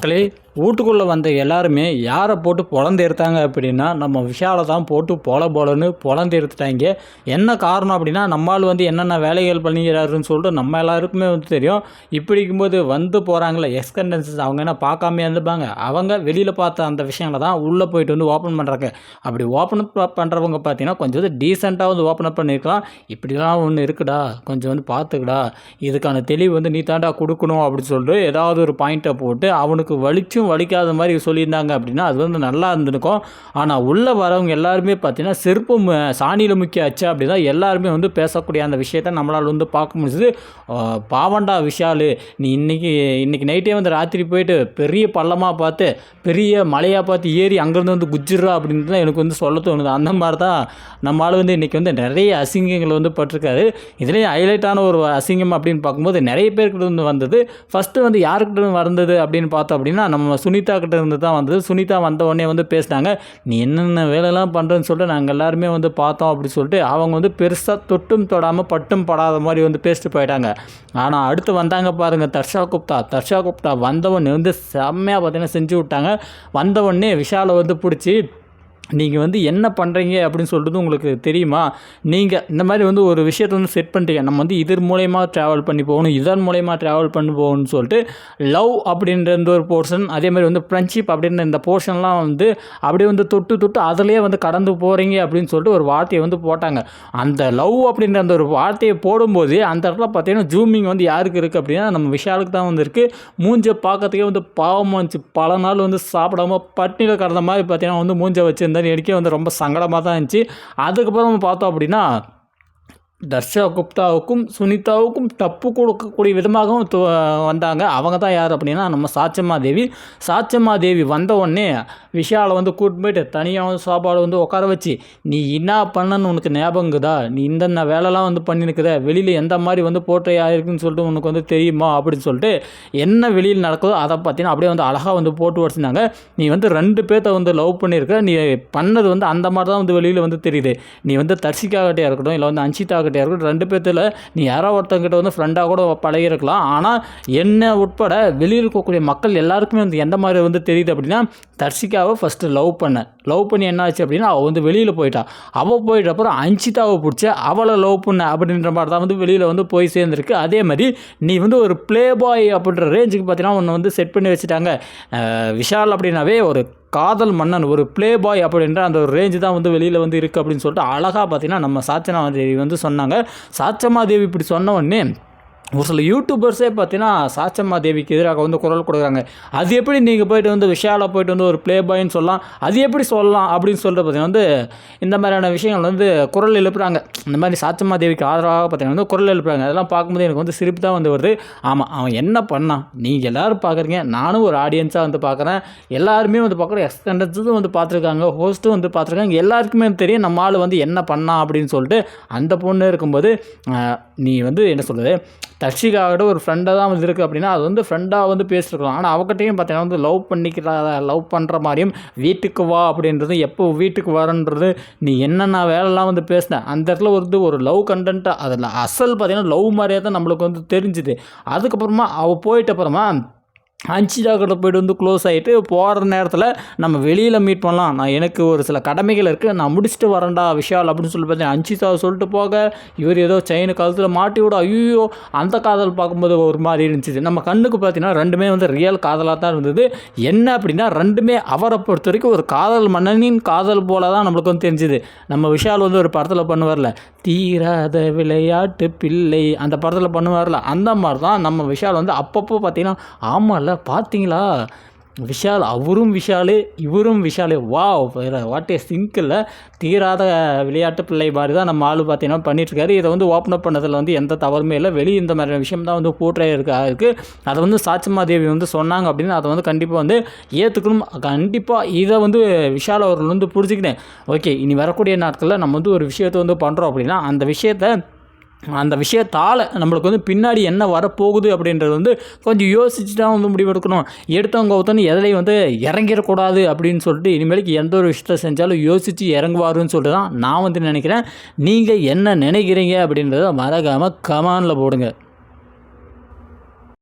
மக்களே வீட்டுக்குள்ளே வந்த எல்லாருமே யாரை போட்டு பொழந்து எடுத்தாங்க அப்படின்னா நம்ம விஷாலை தான் போட்டு பொல பொலன்னு பொழந்து எடுத்துட்டாங்க என்ன காரணம் அப்படின்னா நம்மால் வந்து என்னென்ன வேலைகள் பண்ணிக்கிறாருன்னு சொல்லிட்டு நம்ம எல்லாருக்குமே வந்து தெரியும். இப்படி இருக்கும்போது வந்து போகிறாங்களே எக்ஸ்கண்டன்சஸ் அவங்க என்ன பார்க்காம இருந்துப்பாங்க? அவங்க வெளியில் பார்த்த அந்த விஷயங்களை தான் உள்ளே போயிட்டு வந்து ஓப்பன் பண்ணுறாங்க அப்படி ஓப்பன் அப் பண்ணுறவங்க பார்த்தீங்கன்னா கொஞ்சம் வந்து டீசெண்டாக வந்து ஓப்பன் அப் பண்ணியிருக்கலாம். இப்படிலாம் ஒன்று இருக்குடா கொஞ்சம் வந்து பார்த்துக்கடா. இதுக்கான தெளிவு வந்து நீ தாண்டா கொடுக்கணும் அப்படின்னு சொல்லிட்டு ஏதாவது ஒரு பாயிண்ட்டை போட்டு அவனுக்கு வலிச்சும் வலிக்காத மாதிரி சொல்லியிருந்தாங்க அப்படின்னா அது வந்து நல்லா இருந்திருக்கும். ஆனால் உள்ளே வரவங்க எல்லாருமே பார்த்தீங்கன்னா செருப்பு மு- சாணியில் முக்கிய ஆச்சு அப்படி தான் எல்லாருமே வந்து பேசக்கூடிய அந்த விஷயத்த நம்மளால் வந்து பார்க்க முடிஞ்சது. பாவண்டா விஷாலு. நீ இன்னைக்கு இன்றைக்கி நைட்டே வந்து ராத்திரி போயிட்டு பெரிய பள்ளமாக பார்த்து பெரிய மலையாக பார்த்து ஏறி அங்கேருந்து வந்து குஜிரா அப்படின்னு தான் எனக்கு வந்து சொல்ல தோணுது. அந்த மாதிரி தான் நம்மளால் வந்து இன்றைக்கி வந்து நிறைய அசிங்கங்கள் வந்து பட்டிருக்காரு. இதுலேயும் ஹைலைட்டான ஒரு அசிங்கம் அப்படின்னு பார்க்கும்போது நிறைய பேர்கிட்ட இருந்து வந்தது. ஃபஸ்ட்டு வந்து யாருக்கிட்ட வந்தது அப்படின்னு பார்த்தோம் அப்படின்னா நம்ம சுனிதா கிட்ட இருந்து தான் வந்தது. சுனிதா வந்த உடனே வந்து பேசினாங்க நீ என்னென்ன வேலைலாம் பண்ணுறேன்னு சொல்லிட்டு நாங்கள் எல்லாருமே வந்து பார்த்தோம் அப்படின்னு சொல்லிட்டு அவங்க வந்து பெருசாக தொட்டும் தொடாமல் பட்டும் படாத மாதிரி வந்து பேசிட்டு போயிட்டாங்க. ஆனால் அடுத்து வந்தாங்க பாருங்கள் தர்ஷா குப்தா. தர்ஷா குப்தா வந்தவொடனே வந்து செம்மையாக பார்த்தீங்கன்னா செஞ்சு விட்டாங்க. வந்தவொடனே விஷாலை வந்து பிடிச்சி நீங்கள் வந்து என்ன பண்ணுறீங்க அப்படின்னு சொல்கிறது உங்களுக்கு தெரியுமா? நீங்கள் இந்த மாதிரி வந்து ஒரு விஷயத்தை வந்து செட் பண்ணிட்டீங்க. நம்ம வந்து இதன் மூலயமா ட்ராவல் பண்ணி போகணும் இதன் மூலயமா ட்ராவல் பண்ணி போகணும்னு சொல்லிட்டு லவ் அப்படின்ற ஒரு போர்ஷன் அதே மாதிரி வந்து ஃப்ரெண்ட்ஷிப் அப்படின்ற இந்த போர்ஷன்லாம் வந்து அப்படியே வந்து தொட்டு தொட்டு அதிலேயே வந்து கடந்து போகிறீங்க அப்படின்னு சொல்லிட்டு ஒரு வார்த்தையை வந்து போட்டாங்க. அந்த லவ் அப்படின்ற அந்த ஒரு வார்த்தையை போடும்போது அந்த இடத்துல பார்த்தீங்கன்னா ஜூமிங் வந்து யாருக்கு இருக்குது அப்படின்னா நம்ம விஷாலுக்கு தான் வந்து இருக்குது மூஞ்ச பார்க்கறதுக்கே வந்து பாவமாக இருந்துச்சு. பல நாள் வந்து சாப்பிடாம பட்டினியில் கடந்த மாதிரி பார்த்தீங்கன்னா வந்து மூஞ்ச வச்சுருந்தேன். எனக்கே வந்து ரொம்ப சங்கடமாக தான் இருந்துச்சு. அதுக்கப்புறம் பார்த்தோம் அப்படின்னா தர்ஷா குப்தாவுக்கும் சுனிதாவுக்கும் தப்பு கொடுக்கக்கூடிய விதமாகவும் வந்தாங்க. அவங்க தான் யார் அப்படின்னா நம்ம சாச்சம்மா தேவி சாச்சம்மா தேவி வந்த உடனே விஷாலை வந்து கூட்டு போயிட்டு தனியாக வந்து சாப்பாடு வந்து உட்கார வச்சு நீ என்ன பண்ணன்னு உனக்கு ஞாபகங்குதா? நீ இந்தந்த வேலைலாம் வந்து பண்ணிருக்குத வெளியில் எந்த மாதிரி வந்து போர்ட்ரை ஆயிருக்குன்னு சொல்லிட்டு உனக்கு வந்து தெரியுமா? அப்படின்னு சொல்லிட்டு என்ன வெளியில் நடக்குதோ அதை பார்த்தீங்கன்னா அப்படியே வந்து அழகாக வந்து போட்டு வச்சுருந்தாங்க. நீ வந்து ரெண்டு பேர்த்த வந்து லவ் பண்ணியிருக்க நீ பண்ணது வந்து அந்த மாதிரி தான் வந்து வெளியில் வந்து தெரியுது. நீ வந்து தர்ஷிகாகட்டையாக இருக்கட்டும் இல்லை வந்து அன்ஷிதாகட்டையாக இருக்கட்டும் ரெண்டு பேர்த்தில் நீ யாரோ ஒருத்தங்கிட்ட வந்து ஃப்ரெண்டாக கூட பழகிருக்கலாம் ஆனால் என்ன உட்பட வெளியில் இருக்கக்கூடிய மக்கள் எல்லாருக்குமே வந்து எந்த மாதிரி வந்து தெரியுது அப்படின்னா தர்ஷிகாவை ஃபஸ்ட்டு லவ் பண்ண. லவ் பண்ணி என்ன ஆச்சு அப்படின்னா அவள் வந்து வெளியில் போயிட்டா. அவள் போயிட்ட அப்புறம் அன்ஷிதாவை பிடிச்ச அவளை லவ் பண்ண அப்படின்ற மாதிரி தான் வந்து வெளியில் வந்து போய் சேர்ந்துருக்கு. அதே மாதிரி நீ வந்து ஒரு ப்ளே பாய் அப்படின்ற ரேஞ்சுக்கு பார்த்தீங்கன்னா ஒன்று வந்து செட் பண்ணி வச்சுட்டாங்க. விஷால் அப்படின்னாவே ஒரு காதல் மன்னன் ஒரு ப்ளே பாய் அப்படின்ற அந்த ஒரு ரேஞ்சு தான் வந்து வெளியில் வந்து இருக்குது அப்படின்னு சொல்லிட்டு அழகாக பார்த்தீங்கன்னா நம்ம சாச்சனா தேவி வந்து சொன்னாங்க. சாச்சம்மா இப்படி சொன்ன உடனே ஒரு சில யூடியூபர்ஸே பார்த்தீங்கன்னா சாச்சம்மா தேவிக்கு எதிராக வந்து குரல் கொடுக்குறாங்க. அது எப்படி நீங்கள் போயிட்டு வந்து விஷால போயிட்டு வந்து ஒரு ப்ளே பாய்ன்னு சொல்லலாம்? அது எப்படி சொல்லலாம் அப்படின்னு சொல்லிட்டு பார்த்தீங்கன்னா வந்து இந்த மாதிரியான விஷயங்கள் வந்து குரல் எழுப்புறாங்க. இந்த மாதிரி சாச்சம்மா தேவிக்கு ஆதரவாக பார்த்தீங்கன்னா வந்து குரல் எழுப்புறாங்க. அதெல்லாம் பார்க்கும்போது எனக்கு வந்து சிரிப்பு தான் வந்து வருது. ஆமாம் அவன் என்ன பண்ணான் நீங்கள் எல்லோரும் பார்க்குறீங்க. நானும் ஒரு ஆடியன்ஸாக வந்து பார்க்குறேன். எல்லாருமே வந்து பார்க்குறேன் எக்ஸ்டெண்டட்ஸும் வந்து பார்த்துருக்காங்க. ஹோஸ்ட்டும் வந்து பார்த்துருக்காங்க. எல்லாருக்குமே தெரியும் நம்ம ஆள் வந்து என்ன பண்ணான் அப்படின்னு சொல்லிட்டு அந்த பொண்ணு இருக்கும்போது நீ வந்து என்ன சொல்கிறது தர்ஷிகாவோட ஒரு ஃப்ரெண்டாக தான் வந்து இருக்குது அப்படின்னா அது வந்து ஃப்ரெண்டாக வந்து பேசிருக்கலாம். ஆனால் அவகிட்டையும் பார்த்தீங்கன்னா வந்து லவ் பண்ணிக்கிறா லவ் பண்ணுற மாதிரியும் வீட்டுக்கு வா அப்படின்றது எப்போ வீட்டுக்கு வரன்றது நீ என்னென்ன வேலைலாம் வந்து பேசின? அந்த இடத்துல வந்து ஒரு லவ் கண்டென்ட்டாக அதில் அசல் பார்த்தீங்கன்னா லவ் மாதிரியே தான் நம்மளுக்கு வந்து தெரிஞ்சுது. அதுக்கப்புறமா அவள் போயிட்ட அப்புறமா அன்ஷிதா போய்ட்டு வந்து க்ளோஸ் ஆகிட்டு போகிற நேரத்தில் நம்ம வெளியில் மீட் பண்ணலாம். நான் எனக்கு ஒரு சில கடமைகள் இருக்குது நான் முடிச்சுட்டு வரேன்டா விஷால் அப்படின்னு சொல்லி பார்த்தேன். அன்ஷிதா சொல்லிட்டு போக இவர் ஏதோ செயின் காலத்தில் மாட்டி விட ஐயோ அந்த காதல் பார்க்கும்போது ஒரு மாதிரி இருந்துச்சு. நம்ம கண்ணுக்கு பார்த்தீங்கன்னா ரெண்டுமே வந்து ரியல் காதலாக தான் இருந்தது. என்ன அப்படின்னா ரெண்டுமே அவரை பொறுத்த வரைக்கும் ஒரு காதல் மன்னனின் காதல் போல தான் நம்மளுக்கு வந்து தெரிஞ்சுது. நம்ம விஷால் வந்து ஒரு படத்தில் பண்ணுவார்ல தீராத விளையாட்டு பிள்ளை அந்த படத்தில் பண்ணுவார்ல அந்த மாதிரி தான் நம்ம விஷால் வந்து அப்பப்போ பார்த்தீங்கன்னா ஆமாம்ல பார்த்தீங்களா விஷால் அவரும் விஷாலு இவரும் விஷாலு. வா வாட் ஏ சிங்கில் தீராத விளையாட்டு பிள்ளை மாதிரி தான் நம்ம ஆள் பார்த்தீங்கன்னா பண்ணிட்டுருக்காரு. இதை வந்து ஓப்பன் அப் பண்ணதில் வந்து எந்த தவறுமே இல்லை. வெளியே இந்த மாதிரி விஷயம் தான் வந்து போற்றே இருக்கா இருக்குது அதை வந்து சாட்சிமா தேவி வந்து சொன்னாங்க அப்படின்னு அதை வந்து கண்டிப்பாக வந்து ஏற்றுக்கணும் கண்டிப்பாக இதை வந்து விஷால் அவர்கள் வந்து புரிஞ்சுக்கிட்டேன் ஓகே இனி வரக்கூடிய நாட்களில் நம்ம வந்து ஒரு விஷயத்தை வந்து பண்ணுறோம் அப்படின்னா அந்த விஷயத்தை அந்த விஷயத்தால் நம்மளுக்கு வந்து பின்னாடி என்ன வரப்போகுது அப்படின்றது வந்து கொஞ்சம் யோசிச்சு தான் வந்து முடிவெடுக்கணும். எடுத்தவங்க ஒருத்தன்னு எதுலையும் வந்து இறங்கிடக்கூடாது அப்படின்னு சொல்லிட்டு இனிமேலுக்கு எந்த ஒரு விஷயத்த செஞ்சாலும் யோசித்து இறங்குவாருன்னு சொல்லிட்டு தான் நான் வந்து நினைக்கிறேன். நீங்கள் என்ன நினைக்கிறீங்க அப்படின்றத மறக்காமல் கமானில் போடுங்க.